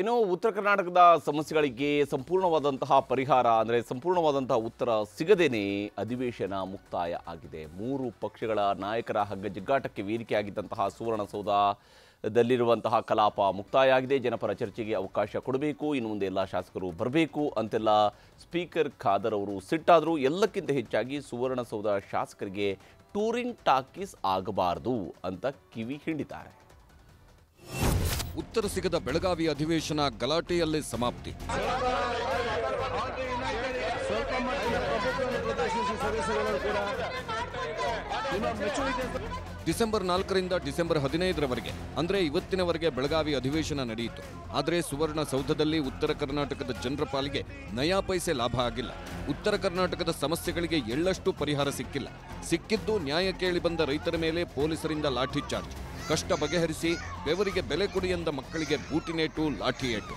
ಇನ್ನು ಉತ್ತರ ಕರ್ನಾಟಕದ ಸಮಸ್ಯೆಗಳಿಗೆ ಸಂಪೂರ್ಣವಾದಂತಹ ಪರಿಹಾರ, ಅಂದರೆ ಸಂಪೂರ್ಣವಾದಂತಹ ಉತ್ತರ ಸಿಗದೇನೆ ಅಧಿವೇಶನ ಮುಕ್ತಾಯ ಆಗಿದೆ. ಮೂರು ಪಕ್ಷಗಳ ನಾಯಕರ ಹಗ್ಗ ಜಿಗ್ಗಾಟಕ್ಕೆ ವೇದಿಕೆಯಾಗಿದ್ದಂತಹ ಸುವರ್ಣಸೌಧದಲ್ಲಿರುವಂತಹ ಕಲಾಪ ಮುಕ್ತಾಯ ಆಗಿದೆ. ಜನಪರ ಚರ್ಚೆಗೆ ಅವಕಾಶ ಕೊಡಬೇಕು, ಇನ್ನು ಮುಂದೆ ಎಲ್ಲ ಶಾಸಕರು ಬರಬೇಕು ಅಂತೆಲ್ಲ ಸ್ಪೀಕರ್ ಖಾದರ್ ಅವರು ಸಿಟ್ಟಾದರೂ. ಎಲ್ಲಕ್ಕಿಂತ ಹೆಚ್ಚಾಗಿ ಸುವರ್ಣಸೌಧ ಶಾಸಕರಿಗೆ ಟೂರಿಂಗ್ ಟಾಕೀಸ್ ಆಗಬಾರದು ಅಂತ ಕಿವಿ ಹಿಂಡಿದ್ದಾರೆ. ಉತ್ತರ ಸಿಗದ ಬೆಳಗಾವಿ ಅಧಿವೇಶನ ಗಲಾಟೆಯಲ್ಲೇ ಸಮಾಪ್ತಿ. ಡಿಸೆಂಬರ್ ನಾಲ್ಕರಿಂದ ಡಿಸೆಂಬರ್ ಹದಿನೈದರವರೆಗೆ, ಅಂದರೆ ಇವತ್ತಿನವರೆಗೆ ಬೆಳಗಾವಿ ಅಧಿವೇಶನ ನಡೆಯಿತು. ಆದರೆ ಸುವರ್ಣ ಸೌಧದಲ್ಲಿ ಉತ್ತರ ಕರ್ನಾಟಕದ ಜನರ ಪಾಲಿಗೆ ನಯಾ ಪೈಸೆ ಲಾಭ ಆಗಿಲ್ಲ. ಉತ್ತರ ಕರ್ನಾಟಕದ ಸಮಸ್ಯೆಗಳಿಗೆ ಎಳ್ಳಷ್ಟು ಪರಿಹಾರ ಸಿಕ್ಕಿಲ್ಲ. ಸಿಕ್ಕಿದ್ದು ನ್ಯಾಯ ಕೇಳಿ ಬಂದ ರೈತರ ಮೇಲೆ ಪೊಲೀಸರಿಂದ ಲಾಠಿ ಚಾರ್ಜ್. ಕಷ್ಟ ಬಗೆಹರಿಸಿ ಬೆವರಿಗೆ ಬೆಲೆ ಕೊಡಿ ಎಂದ ಮಕ್ಕಳಿಗೆ ಬೂಟಿನೇಟು, ಲಾಠಿಯೇಟು.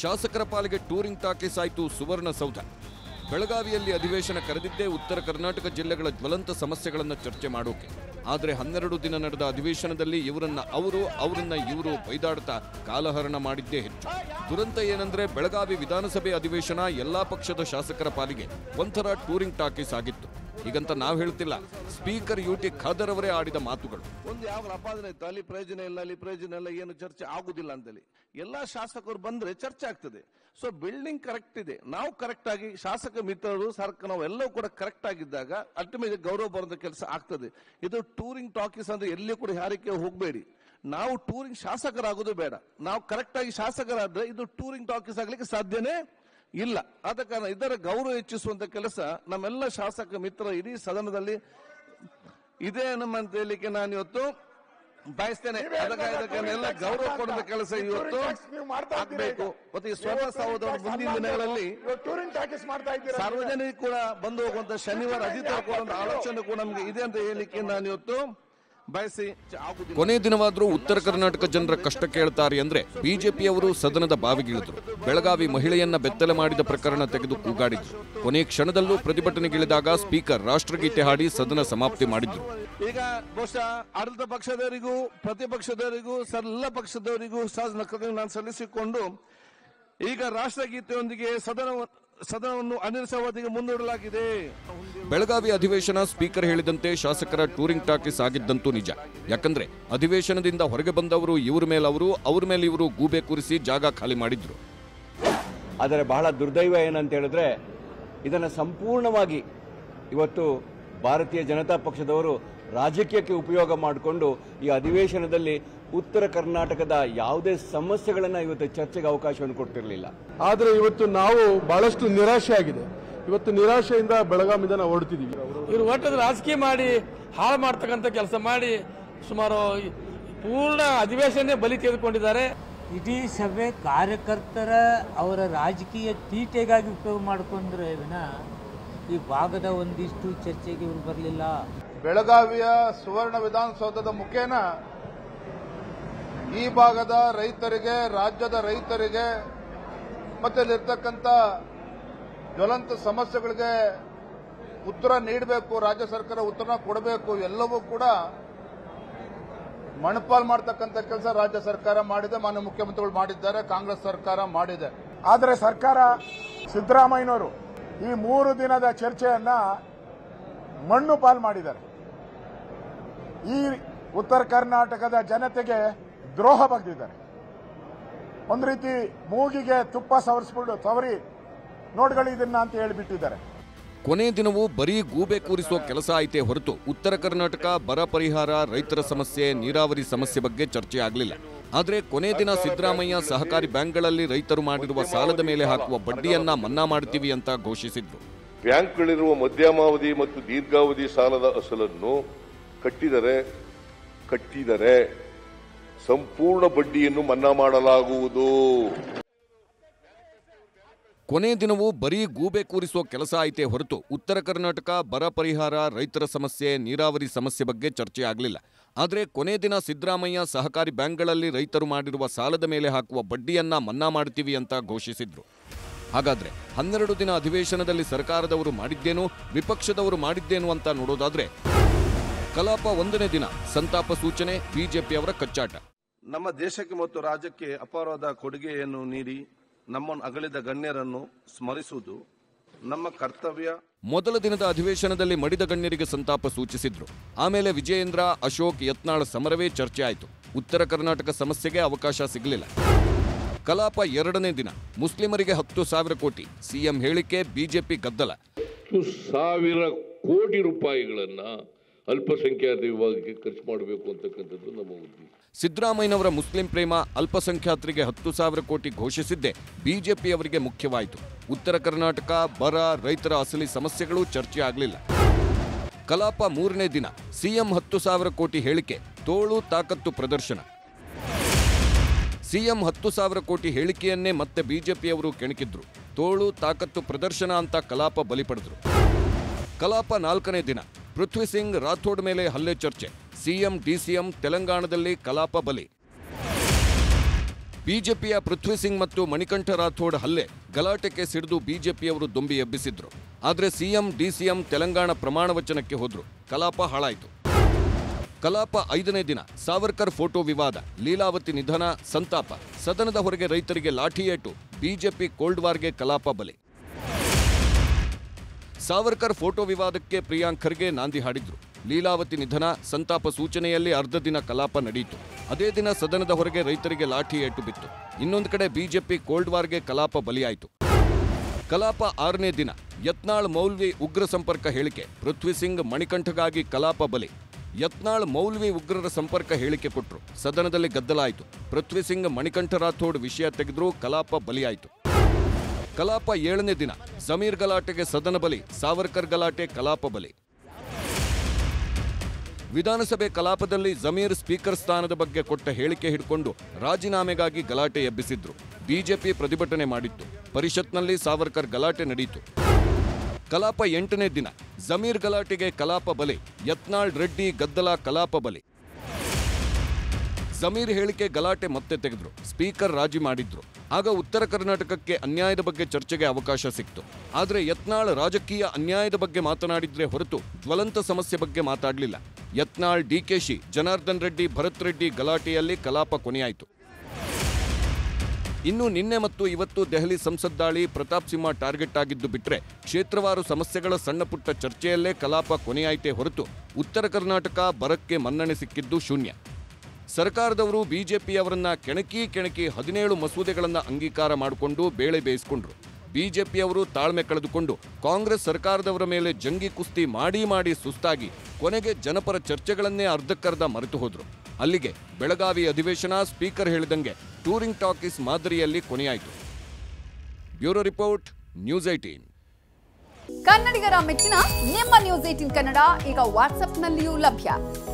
ಶಾಸಕರ ಪಾಲಿಗೆ ಟೂರಿಂಗ್ ಟಾಕೀಸ್ ಆಯಿತು ಸುವರ್ಣಸೌಧ ಬೆಳಗಾವಿಯಲ್ಲಿ ಅಧಿವೇಶನ ಕರೆದಿದ್ದೇ ಉತ್ತರ ಕರ್ನಾಟಕ ಜಿಲ್ಲೆಗಳ ಜ್ವಲಂತ ಸಮಸ್ಯೆಗಳನ್ನು ಚರ್ಚೆ ಮಾಡೋಕೆ. ಆದರೆ ಹನ್ನೆರಡು ದಿನ ನಡೆದ ಅಧಿವೇಶನದಲ್ಲಿ ಇವರನ್ನ ಅವರು, ಅವರನ್ನ ಇವರು ಬೈದಾಡ್ತಾ ಕಾಲಹರಣ ಮಾಡಿದ್ದೇ ಹೆಚ್ಚು. ದುರಂತ ಏನಂದ್ರೆ ಬೆಳಗಾವಿ ವಿಧಾನಸಭೆ ಅಧಿವೇಶನ ಎಲ್ಲಾ ಪಕ್ಷದ ಶಾಸಕರ ಪಾಲಿಗೆ ಒಂಥರ ಟೂರಿಂಗ್ ಟಾಕೀಸ್ ಆಗಿತ್ತು. ಹೀಗಂತ ನಾವು ಹೇಳ್ತಿಲ್ಲ. ಸ್ಪೀಕರ್ ಯು ಟಿ ಖಾದರ್ ಅವರೇ ಆಡಿದ ಮಾತುಗಳು. ಒಂದು ಯಾವ ಅಪಾದನೆ ಇತ್ತು, ಅಲ್ಲಿ ಪ್ರಯೋಜನ ಇಲ್ಲ, ಅಲ್ಲಿ ಪ್ರಯೋಜನ ಇಲ್ಲ, ಏನು ಚರ್ಚೆ ಆಗುದಿಲ್ಲ ಅಂತೇಳಿ. ಎಲ್ಲಾ ಶಾಸಕರು ಬಂದ್ರೆ ಚರ್ಚೆ ಆಗ್ತದೆ. ಸೊ ಬಿಲ್ಡಿಂಗ್ ಕರೆಕ್ಟ್ ಇದೆ. ನಾವು ಕರೆಕ್ಟ್ ಆಗಿ ಶಾಸಕ ಮಿತ್ರರು, ಸರ್ಕ ನಾವು ಎಲ್ಲವೂ ಕೂಡ ಕರೆಕ್ಟ್ ಆಗಿದ್ದಾಗ ಅಲ್ಟಿಮೇಟ್ ಗೌರವ ಬರೋದ ಕೆಲಸ ಆಗ್ತದೆ. ಇದು ಟೂರಿಂಗ್ ಟಾಕೀಸ್ ಅಂದ್ರೆ ಎಲ್ಲಿ ಕೂಡ ಯಾರಿಕೆ ಹೋಗಬೇಡಿ. ನಾವು ಟೂರಿಂಗ್ ಶಾಸಕರಾಗೋದು ಬೇಡ. ನಾವು ಕರೆಕ್ಟ್ ಆಗಿ ಶಾಸಕರಾದ್ರೆ ಇದು ಟೂರಿಂಗ್ ಟಾಕೀಸ್ ಆಗ್ಲಿಕ್ಕೆ ಸಾಧ್ಯನೇ ಇಲ್ಲ. ಆದ ಕಾರಣ ಇದರ ಗೌರವ ಹೆಚ್ಚಿಸುವಂತ ಕೆಲಸ ನಮ್ಮೆಲ್ಲ ಶಾಸಕ ಮಿತ್ರ ಇಡೀ ಸದನದಲ್ಲಿ ಇದೇ ನಮ್ಮಂತ ಹೇಳಿಕೆ ನಾನು ಇವತ್ತು ಬಯಸ್ತೇನೆ. ಎಲ್ಲ ಗೌರವ ಕೊಡುವ ಕೆಲಸ ಇವತ್ತು ಆಗ್ಬೇಕು. ಮತ್ತೆ ಈ ಸ್ವರ್ಣ ಸಹೋದರ ಮುಂದಿನ ದಿನಗಳಲ್ಲಿ ಸಾರ್ವಜನಿಕ ಕೂಡ ಬಂದು ಹೋಗುವಂತ ಶನಿವಾರ ಅಧಿಕಾರ ಕೊಡುವಂತ ಆಲೋಚನೆ ಕೂಡ ನಮ್ಗೆ ಇದೆ ಅಂತ ಹೇಳಿಕೆ ನಾನು ಇವತ್ತು ಬಯಸಿ. ಕೊನೆ ದಿನವಾದರೂ ಉತ್ತರ ಕರ್ನಾಟಕ ಜನರ ಕಷ್ಟ ಕೇಳ್ತಾರೆ ಅಂದ್ರೆ ಬಿಜೆಪಿಯವರು ಸದನದ ಬಾವಿಗಿಳಿದ್ರು. ಬೆಳಗಾವಿ ಮಹಿಳೆಯನ್ನ ಬೆತ್ತಲೆ ಮಾಡಿದ ಪ್ರಕರಣ ತೆಗೆದು ಕೂಗಾಡಿದ್ರು. ಕೊನೆ ಕ್ಷಣದಲ್ಲೂ ಪ್ರತಿಭಟನೆಗಿಳಿದಾಗ ಸ್ಪೀಕರ್ ರಾಷ್ಟ್ರಗೀತೆ ಹಾಡಿ ಸದನ ಸಮಾಪ್ತಿ ಮಾಡಿದ್ರು. ಈಗ ಬಹುಶಃ ಆಡಳಿತ ಪಕ್ಷದವರಿಗೂ ಪ್ರತಿಪಕ್ಷದವರಿಗೂ ಎಲ್ಲ ಪಕ್ಷದವರಿಗೂ ನಾನು ಸಲ್ಲಿಸಿಕೊಂಡು ಈಗ ರಾಷ್ಟ್ರಗೀತೆಯೊಂದಿಗೆ ಸದನ ಸದನವನ್ನು ಅನಿರ್ಸವಧಿಗೆ ಮುಂದೂಡಲಾಗಿದೆ. ಬೆಳಗಾವಿ ಅಧಿವೇಶನ ಸ್ಪೀಕರ್ ಹೇಳಿದಂತೆ ಶಾಸಕರ ಟೂರಿಂಗ್ ಟಾಕೀಸ್ ಆಗಿದ್ದಂತೂ ನಿಜ. ಯಾಕಂದ್ರೆ ಅಧಿವೇಶನದಿಂದ ಹೊರಗೆ ಬಂದವರು ಇವ್ರ ಮೇಲವರು ಅವ್ರ ಮೇಲೆ ಇವರು ಗೂಬೆ ಕೂರಿಸಿ ಜಾಗ ಖಾಲಿ ಮಾಡಿದ್ರು. ಆದರೆ ಬಹಳ ದುರ್ದೈವ ಏನಂತ ಹೇಳಿದ್ರೆ ಇದನ್ನು ಸಂಪೂರ್ಣವಾಗಿ ಇವತ್ತು ಭಾರತೀಯ ಜನತಾ ಪಕ್ಷದವರು ರಾಜಕೀಯಕ್ಕೆ ಉಪಯೋಗ ಮಾಡಿಕೊಂಡು ಈ ಅಧಿವೇಶನದಲ್ಲಿ ಉತ್ತರ ಕರ್ನಾಟಕದ ಯಾವುದೇ ಸಮಸ್ಯೆಗಳನ್ನು ಇವತ್ತು ಚರ್ಚೆಗೆ ಅವಕಾಶವನ್ನು ಕೊಟ್ಟಿರಲಿಲ್ಲ. ಆದರೆ ಇವತ್ತು ನಾವು ಬಹಳಷ್ಟು ನಿರಾಶೆ ಆಗಿದೆ. ಇವತ್ತು ನಿರಾಶೆಯಿಂದ ಬೆಳಗಾವಿಯಿಂದ ನಾವು ಓಡುತ್ತಿದ್ದೀವಿ. ಇವರು ಒಟ್ಟದ ರಾಜಕೀಯ ಮಾಡಿ ಹಾಳು ಮಾಡ್ತಕ್ಕಂಥ ಕೆಲಸ ಮಾಡಿ ಸುಮಾರು ಪೂರ್ಣ ಅಧಿವೇಶನ ಬಲಿ ತೆಗೆದುಕೊಂಡಿದ್ದಾರೆ. ಇಡೀ ಸಭೆ ಕಾರ್ಯಕರ್ತರ ಅವರ ರಾಜಕೀಯ ತೀಟೆಗಾಗಿ ಉಪಯೋಗ ಮಾಡಿಕೊಂಡ್ರೆ ವಿನ ಈ ಭಾಗದ ಒಂದಿಷ್ಟು ಚರ್ಚೆಗೆ ಇವರು ಬರಲಿಲ್ಲ. ಬೆಳಗಾವಿಯ ಸುವರ್ಣ ವಿಧಾನಸೌಧದ ಮುಖೇನ ಈ ಭಾಗದ ರೈತರಿಗೆ, ರಾಜ್ಯದ ರೈತರಿಗೆ, ಮತ್ತೆ ಅಲ್ಲಿರ್ತಕ್ಕಂಥ ಜ್ವಲಂತ ಸಮಸ್ಯೆಗಳಿಗೆ ಉತ್ತರ ನೀಡಬೇಕು, ರಾಜ್ಯ ಸರ್ಕಾರ ಉತ್ತರ ಕೊಡಬೇಕು, ಎಲ್ಲವೂ ಕೂಡ ಮಣಪಾಲ್ ಮಾಡ್ತಕ್ಕಂಥ ಕೆಲಸ ರಾಜ್ಯ ಸರ್ಕಾರ ಮಾಡಿದೆ, ಮಾನ್ಯ ಮುಖ್ಯಮಂತ್ರಿಗಳು ಮಾಡಿದ್ದಾರೆ, ಕಾಂಗ್ರೆಸ್ ಸರ್ಕಾರ ಮಾಡಿದೆ. ಆದರೆ ಸರ್ಕಾರ ಸಿದ್ದರಾಮಯ್ಯನವರು ಈ ಮೂರು ದಿನದ ಚರ್ಚೆಯನ್ನ ಮಣ್ಣು ಪಾಲ್ ಮಾಡಿದ್ದಾರೆ. ಈ ಉತ್ತರ ಕರ್ನಾಟಕದ ಜನತೆಗೆ ದ್ರೋಹ ಬಗೆದಿದ್ದಾರೆ ಒಂದು ರೀತಿ ಮೂಗಿಗೆ ತುಪ್ಪ ಸವರಿಸ್ಬಿಟ್ಟು ತವರಿ ನೋಡ್ಗಳು ಇದನ್ನ ಅಂತ ಹೇಳಿಬಿಟ್ಟಿದ್ದಾರೆ. ಕೊನೆ ದಿನವೂ ಬರೀ ಗೂಬೆ ಕೂರಿಸುವ ಕೆಲಸ ಐತೆ ಹೊರತು ಉತ್ತರ ಕರ್ನಾಟಕ ಬರ ಪರಿಹಾರ ರೈತರ ಸಮಸ್ಯೆ ನೀರಾವರಿ ಸಮಸ್ಯೆ ಬಗ್ಗೆ ಚರ್ಚೆ ಆಗಲಿಲ್ಲ. ಆದರೆ ಕೊನೆ ದಿನ ಸಿದ್ದರಾಮಯ್ಯ ಸಹಕಾರಿ ಬ್ಯಾಂಕ್ಗಳಲ್ಲಿ ರೈತರು ಮಾಡಿರುವ ಸಾಲದ ಮೇಲೆ ಹಾಕುವ ಬಡ್ಡಿಯನ್ನ ಮನ್ನಾ ಮಾಡ್ತೀವಿ ಅಂತ ಘೋಷಿಸಿದ್ರು. ಬ್ಯಾಂಕ್ಗಳಿರುವ ಮಧ್ಯಮಾವಧಿ ಮತ್ತು ದೀರ್ಘಾವಧಿ ಸಾಲದ ಅಸಲನ್ನು ಕಟ್ಟಿದರೆ ಕಟ್ಟಿದರೆ ಸಂಪೂರ್ಣ ಬಡ್ಡಿಯನ್ನು ಮನ್ನಾ ಮಾಡಲಾಗುವುದು. ಕೊನೆ ದಿನವೂ ಬರೀ ಗೂಬೆ ಕೂರಿಸುವ ಕೆಲಸ ಐತೆ ಹೊರತು ಉತ್ತರ ಕರ್ನಾಟಕ ಬರ ಪರಿಹಾರ, ರೈತರ ಸಮಸ್ಯೆ, ನೀರಾವರಿ ಸಮಸ್ಯೆ ಬಗ್ಗೆ ಚರ್ಚೆ ಆಗಲಿಲ್ಲ. ಆದರೆ ಕೊನೆ ದಿನ ಸಿದ್ದರಾಮಯ್ಯ ಸಹಕಾರಿ ಬ್ಯಾಂಕ್ಗಳಲ್ಲಿ ರೈತರು ಮಾಡಿರುವ ಸಾಲದ ಮೇಲೆ ಹಾಕುವ ಬಡ್ಡಿಯನ್ನ ಮನ್ನಾ ಮಾಡ್ತೀವಿ ಅಂತ ಘೋಷಿಸಿದ್ರು. ಹಾಗಾದ್ರೆ ಹನ್ನೆರಡು ದಿನ ಅಧಿವೇಶನದಲ್ಲಿ ಸರ್ಕಾರದವರು ಮಾಡಿದ್ದೇನು, ವಿಪಕ್ಷದವರು ಮಾಡಿದ್ದೇನು ಅಂತ ನೋಡೋದಾದ್ರೆ ಕಲಾಪ ಒಂದನೇ ದಿನ. ಸಂತಾಪ ಸೂಚನೆ ಬಿಜೆಪಿಯವರ ಕಚ್ಚಾಟ. ನಮ್ಮ ದೇಶಕ್ಕೆ ಮತ್ತು ರಾಜ್ಯಕ್ಕೆ ಅಪಾರವಾದ ಕೊಡುಗೆಯನ್ನು ನೀಡಿ ನಮ್ಮನ್ನು ಅಗಲಿದ ಗಣ್ಯರನ್ನು ಸ್ಮರಿಸುವುದು ನಮ್ಮ ಕರ್ತವ್ಯ. ಮೊದಲ ದಿನದ ಅಧಿವೇಶನದಲ್ಲಿ ಮಡಿದ ಗಣ್ಯರಿಗೆ ಸಂತಾಪ ಸೂಚಿಸಿದ್ರು. ಆಮೇಲೆ ವಿಜಯೇಂದ್ರ ಅಶೋಕ್ ಯತ್ನಾಳ್ ಸಮರವೇ ಚರ್ಚೆ ಆಯಿತು. ಉತ್ತರ ಕರ್ನಾಟಕ ಸಮಸ್ಯೆಗೆ ಅವಕಾಶ ಸಿಗಲಿಲ್ಲ. ಕಲಾಪ ಎರಡನೇ ದಿನ. ಮುಸ್ಲಿಮರಿಗೆ ಹತ್ತು ಸಾವಿರ ಕೋಟಿ. ಸಿಎಂ ಹೇಳಿಕೆ ಬಿಜೆಪಿ ಗದ್ದಲ. ಹತ್ತು ಸಾವಿರ ಕೋಟಿ ರೂಪಾಯಿಗಳನ್ನ ಅಲ್ಪಸಂಖ್ಯಾತ ವಿಭಾಗಕ್ಕೆ ಖರ್ಚು ಮಾಡಬೇಕು ಅಂತಕ್ಕಂಥದ್ದು ನಮ್ಮ ಉದ್ದೇಶ. ಸಿದ್ದರಾಮಯ್ಯನವರ ಮುಸ್ಲಿಂ ಪ್ರೇಮ ಅಲ್ಪಸಂಖ್ಯಾತರಿಗೆ ಹತ್ತು ಸಾವಿರ ಕೋಟಿ ಘೋಷಿಸಿದ್ದೇ. ಬಿಜೆಪಿಯವರಿಗೆ ಮುಖ್ಯವಾಯಿತು. ಉತ್ತರ ಕರ್ನಾಟಕ, ಬರ, ರೈತರ ಅಸಲಿ ಸಮಸ್ಯೆಗಳು ಚರ್ಚೆ ಆಗಲಿಲ್ಲ. ಕಲಾಪ ಮೂರನೇ ದಿನ. ಸಿಎಂ ಹತ್ತು ಸಾವಿರ ಕೋಟಿ ಹೇಳಿಕೆ. ತೋಳು ತಾಕತ್ತು ಪ್ರದರ್ಶನ. ಸಿಎಂ ಹತ್ತು ಸಾವಿರ ಕೋಟಿ ಹೇಳಿಕೆಯನ್ನೇ ಮತ್ತೆ ಬಿಜೆಪಿಯವರು ಕೆಣಕಿದ್ರು. ತೋಳು ತಾಕತ್ತು ಪ್ರದರ್ಶನ ಅಂತ ಕಲಾಪ ಬಲಿ ಪಡೆದ್ರು. ಕಲಾಪ ನಾಲ್ಕನೇ ದಿನ. ಪೃಥ್ವಿ ಸಿಂಗ್ ರಾಥೋಡ್ ಮೇಲೆ ಹಲ್ಲೆ ಚರ್ಚೆ. ಸಿಎಂ, ಡಿಸಿಎಂ ತೆಲಂಗಾಣದಲ್ಲಿ ಕಲಾಪ ಬಲಿ. ಬಿಜೆಪಿಯ ಪೃಥ್ವಿ ಸಿಂಗ್ ಮತ್ತು ಮಣಿಕಂಠ ರಾಥೋಡ್ ಹಲ್ಲೆ. ಗಲಾಟೆಗೆ ಸಿಡಿದು ಬಿಜೆಪಿಯವರು ದೊಂಬಿ ಎಬ್ಬಿಸಿದ್ರು. ಆದರೆ ಸಿಎಂ, ಡಿಸಿಎಂ ತೆಲಂಗಾಣ ಪ್ರಮಾಣ ವಚನಕ್ಕೆ ಹೋದ್ರು. ಕಲಾಪ ಹಾಳಾಯಿತು. ಕಲಾಪ ಐದನೇ ದಿನ. ಸಾವರ್ಕರ್ ಫೋಟೋ ವಿವಾದ. ಲೀಲಾವತಿ ನಿಧನ, ಸಂತಾಪ. ಸದನದ ಹೊರಗೆ ರೈತರಿಗೆ ಲಾಠಿ ಏಟು. ಬಿಜೆಪಿ ಕೋಲ್ಡ್ ವಾರ್ಗೆ ಕಲಾಪ ಬಲಿ. ಸಾವರ್ಕರ್ ಫೋಟೋ ವಿವಾದಕ್ಕೆ ಪ್ರಿಯಾಂಕ್ ಖರ್ಗೆ ನಾಂದಿ ಹಾಡಿದ್ರು. ಲೀಲಾವತಿ ನಿಧನ, ಸಂತಾಪ ಸೂಚನೆಯಲ್ಲಿ ಅರ್ಧ ದಿನ ಕಲಾಪ ನಡೆಯಿತು ಅದೇ ದಿನ ಸದನದ ಹೊರಗೆ ರೈತರಿಗೆ ಲಾಠಿ ಏಟು ಬಿತ್ತು. ಇನ್ನೊಂದು ಕಡೆ ಬಿಜೆಪಿ ಕೋಲ್ಡ್ ವಾರ್ಗೆ ಕಲಾಪ ಬಲಿಯಾಯಿತು. ಕಲಾಪ ಆರನೇ ದಿನ, ಯತ್ನಾಳ್ ಮೌಲ್ವಿ ಉಗ್ರ ಸಂಪರ್ಕ ಹೇಳಿಕೆ, ಪೃಥ್ವಿ ಸಿಂಗ್ ಮಣಿಕಂಠಗಾಗಿ ಕಲಾಪ ಬಲಿ. ಯತ್ನಾಳ್ ಮೌಲ್ವಿ ಉಗ್ರರ ಸಂಪರ್ಕ ಹೇಳಿಕೆ ಕೊಟ್ಟರು ಸದನದಲ್ಲಿ ಗದ್ದಲ ಆಯಿತು. ಪೃಥ್ವಿ ಸಿಂಗ್ ಮಣಿಕಂಠ ರಾಥೋಡ್ ವಿಷಯ ತೆಗೆದ್ರು ಕಲಾಪ ಬಲಿಯಾಯಿತು. ಕಲಾಪ ಏಳನೇ ದಿನ. ಸಮೀರ್ ಗಲಾಟೆಗೆ ಸದನ ಬಲಿ, ಸಾವರ್ಕರ್ ಗಲಾಟೆ ಕಲಾಪ ಬಲಿ. ವಿಧಾನಸಭೆ ಕಲಾಪದಲ್ಲಿ ಜಮೀರ್ ಸ್ಪೀಕರ್ ಸ್ಥಾನದ ಬಗ್ಗೆ ಕೊಟ್ಟ ಹೇಳಿಕೆ ಹಿಡ್ಕೊಂಡು ರಾಜೀನಾಮೆಗಾಗಿ ಗಲಾಟೆ ಎಬ್ಬಿಸಿದ್ರು. ಬಿಜೆಪಿ ಪ್ರತಿಭಟನೆ ಮಾಡಿತ್ತು. ಪರಿಷತ್ನಲ್ಲಿ ಸಾವರ್ಕರ್ ಗಲಾಟೆ ನಡೆಯಿತು ಕಲಾಪ ಎಂಟನೇ ದಿನ. ಜಮೀರ್ ಗಲಾಟೆಗೆ ಕಲಾಪ ಬಲಿ, ಯತ್ನಾಳ್ ರೆಡ್ಡಿ ಗದ್ದಲ ಕಲಾಪ ಬಲಿ. ಜಮೀರ್ ಹೇಳಿಕೆ ಗಲಾಟೆ ಮತ್ತೆ ತೆಗೆದ್ರು, ಸ್ಪೀಕರ್ ರಾಜಿ ಮಾಡಿದ್ರು. ಆಗ ಉತ್ತರ ಕರ್ನಾಟಕಕ್ಕೆ ಅನ್ಯಾಯದ ಬಗ್ಗೆ ಚರ್ಚೆಗೆ ಅವಕಾಶ ಸಿಕ್ತು. ಆದರೆ ಯತ್ನಾಳ್ ರಾಜಕೀಯ ಅನ್ಯಾಯದ ಬಗ್ಗೆ ಮಾತನಾಡಿದ್ರೆ ಹೊರತು ಜ್ವಲಂತ ಸಮಸ್ಯೆ ಬಗ್ಗೆ ಮಾತಾಡಲಿಲ್ಲ. ಯತ್ನಾಳ್ ಡಿಕೆಶಿ ಜನಾರ್ದನ್ ರೆಡ್ಡಿ, ಭರತ್ ರೆಡ್ಡಿ ಗಲಾಟೆಯಲ್ಲಿ ಕಲಾಪ ಕೊನೆಯಾಯಿತು. ಇನ್ನು ನಿನ್ನೆ ಮತ್ತು ಇವತ್ತು ದೆಹಲಿ ಸಂಸತ್ ದಾಳಿ ಪ್ರತಾಪ್ ಸಿಂಹ ಟಾರ್ಗೆಟ್ ಆಗಿದ್ದು ಬಿಟ್ಟರೆ ಕ್ಷೇತ್ರವಾರು ಸಮಸ್ಯೆಗಳ ಸಣ್ಣಪುಟ್ಟ ಚರ್ಚೆಯಲ್ಲೇ ಕಲಾಪ ಕೊನೆಯಾಯಿತೇ ಹೊರತು ಉತ್ತರ ಕರ್ನಾಟಕ ಬರಕ್ಕೆ ಮನ್ನಣೆ ಸಿಕ್ಕಿದ್ದು ಶೂನ್ಯ. ಸರ್ಕಾರದವರು ಬಿಜೆಪಿ ಅವರನ್ನ ಕೆಣಕಿ ಕೆಣಕಿ ಹದಿನೇಳು ಮಸೂದೆಗಳನ್ನ ಅಂಗೀಕಾರ ಮಾಡಿಕೊಂಡು ಬೇಳೆ ಬೇಯಿಸಿಕೊಂಡ್ರು. ಬಿಜೆಪಿಯವರು ತಾಳ್ಮೆ ಕಳೆದುಕೊಂಡು ಕಾಂಗ್ರೆಸ್ ಸರ್ಕಾರದವರ ಮೇಲೆ ಜಂಗಿ ಕುಸ್ತಿ ಮಾಡಿ ಮಾಡಿ ಸುಸ್ತಾಗಿ ಕೊನೆಗೆ ಜನಪರ ಚರ್ಚೆಗಳನ್ನೇ ಅರ್ಧಕ್ಕರ್ಧ ಮರೆತು ಹೋದ್ರು. ಅಲ್ಲಿಗೆ ಬೆಳಗಾವಿ ಅಧಿವೇಶನ ಸ್ಪೀಕರ್ ಹೇಳಿದಂಗೆ ಟೂರಿಂಗ್ ಟಾಕೀಸ್ ಮಾದರಿಯಲ್ಲಿ ಕೊನೆಯಾಯಿತು. ಬ್ಯೂರೋ ರಿಪೋರ್ಟ್, ನ್ಯೂಸ್ ಏಟೀನ್ ಕನ್ನಡಿಗರ ಮೆಚ್ಚಿನ ನಿಮ್ಮ ನ್ಯೂಸ್ ಏಟಿನ್ ಕನ್ನಡ ಈಗ ವಾಟ್ಸ್ಆಪ್ನಲ್ಲಿಯೂ ಲಭ್ಯ.